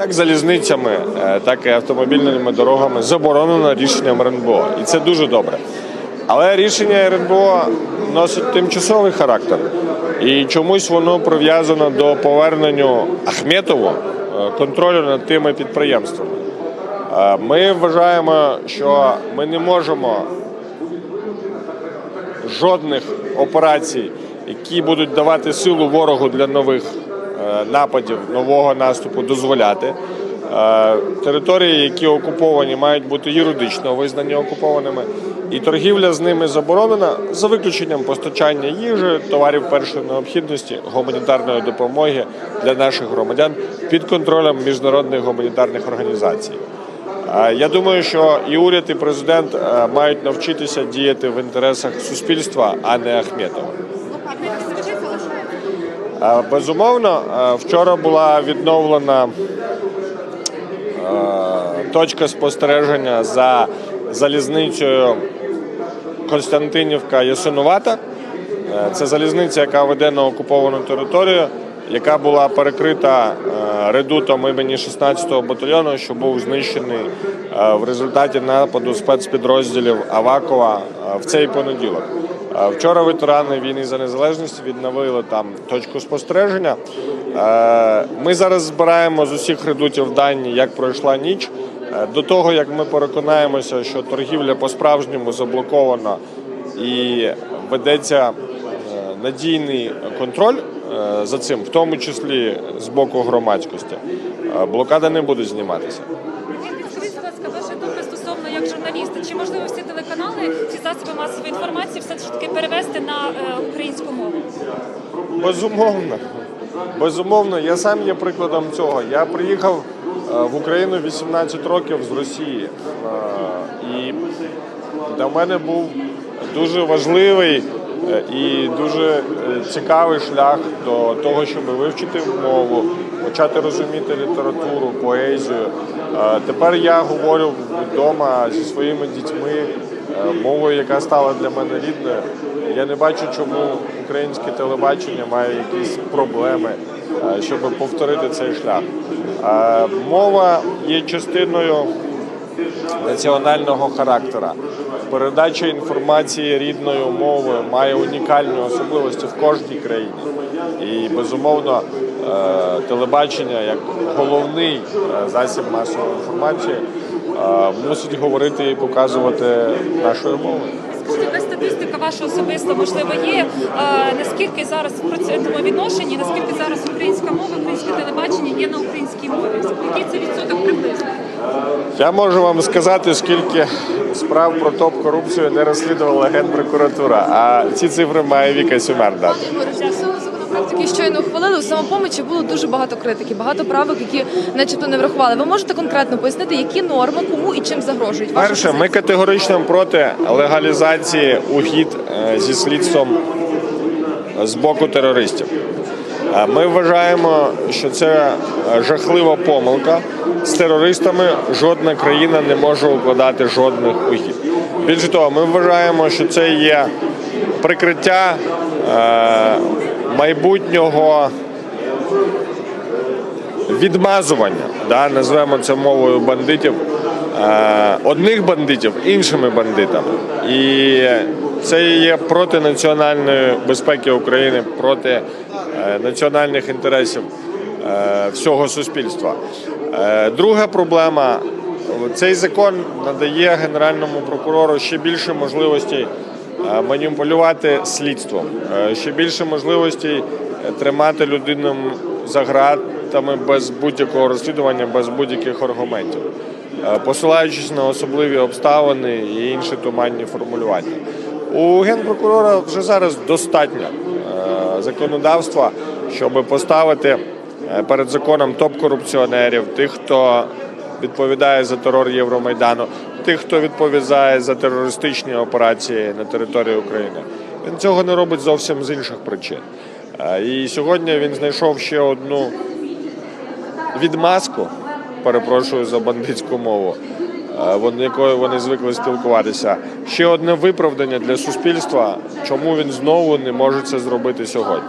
як залізницями, е, так і автомобільними дорогами заборонено рішенням РНБО. І це дуже добре. Але рішення РНБО носить тимчасовий характер. І чомусь воно прив'язано до повернення Ахметову е, контролю над тими підприємствами. Е, Ми вважаємо, що ми не можемо жодних операцій, які будуть давати силу ворогу для нових нападів, нового наступу, дозволяти. Е, Території, які окуповані, мають бути юридично визнані окупованими, і торгівля з ними заборонена за виключенням постачання їжі, товарів першої необхідності, гуманітарної допомоги для наших громадян під контролем міжнародних гуманітарних організацій. Е, Я думаю, що і уряд, і президент е, мають навчитися діяти в інтересах суспільства, а не Ахметова. Е, Безумовно, е, вчора була відновлена е, точка спостереження за залізницею Константинівка Ясинувата. Це залізниця, яка веде на окуповану територію, яка була перекрита редутом імені 16-го батальйону, що був знищений в результаті нападу спецпідрозділів Авакова в цей понеділок. Вчора ветерани війни за незалежність відновили там точку спостереження. Е, Ми зараз збираємо з усіх редутів дані, як пройшла ніч. Е, До того як ми переконаємося, що торгівля по-справжньому заблокована і ведеться е, надійний контроль за цим, в тому числі з боку громадськості, блокада не буде зніматися. Стосовно як журналіста, чи можливо всі телеканали, всі засоби масової інформації все ж таки перевести на е, українську мову? Безумовно. Безумовно, я сам є прикладом цього. Я приїхав е, в Україну 18 років з Росії. Е, І для мене був дуже важливий і дуже цікавий шлях до того, щоб вивчити мову, почати розуміти літературу, поезію. Е, Тепер я говорю вдома зі своїми дітьми е, мовою, яка стала для мене рідною. Я не бачу, чому українське телебачення має якісь проблеми, е, щоб повторити цей шлях. Мова є частиною національного характера. Передача інформації рідною мовою має унікальні особливості в кожній країні. І безумовно, телебачення як головний е, засіб масової інформації е, мусить говорити і показувати нашою мовою. Скажіть, яка статистика ваша особиста можливо є? Е, наскільки зараз в процентному відношенні, наскільки зараз українська мова, українське телебачення є на українській мові? Який це відсоток приблизно? Я можу вам сказати, скільки справ про топ-корупцію не розслідувала Генпрокуратура, а ці цифри має Віка Сюмер дати. Законопроект, який щойно ухвалили, у самопомочі було дуже багато критики, багато правок, які начебто не врахували. Ви можете конкретно пояснити, які норми, кому і чим загрожують? Ваша Перше, ми категорично проти легалізації угід е, зі слідством з боку терористів. Е, Ми вважаємо, що це жахлива помилка. З терористами жодна країна не може укладати жодних угід. Більше того, ми вважаємо, що це є прикриття е, майбутнього відмазування, да, назвемо це мовою бандитів, е, одних бандитів іншими бандитами. І це є проти національної безпеки України, проти е, національних інтересів е, всього суспільства. Друга проблема. Цей закон надає генеральному прокурору ще більше можливостей маніпулювати слідством, е, ще більше можливостей е, тримати людину за ґратами без будь-якого розслідування, без будь-яких аргументів, е, посилаючись на особливі обставини і інші туманні формулювання. У генпрокурора вже зараз достатньо е, законодавства, щоб поставити е, перед законом топ-корупціонерів, тих, хто відповідає за терор Євромайдану, тих, хто відповідає за терористичні операції на території України. Він цього не робить зовсім з інших причин. І сьогодні він знайшов ще одну відмазку, перепрошую за бандитську мову, якою вони звикли спілкуватися. Ще одне виправдання для суспільства, чому він знову не може це зробити сьогодні.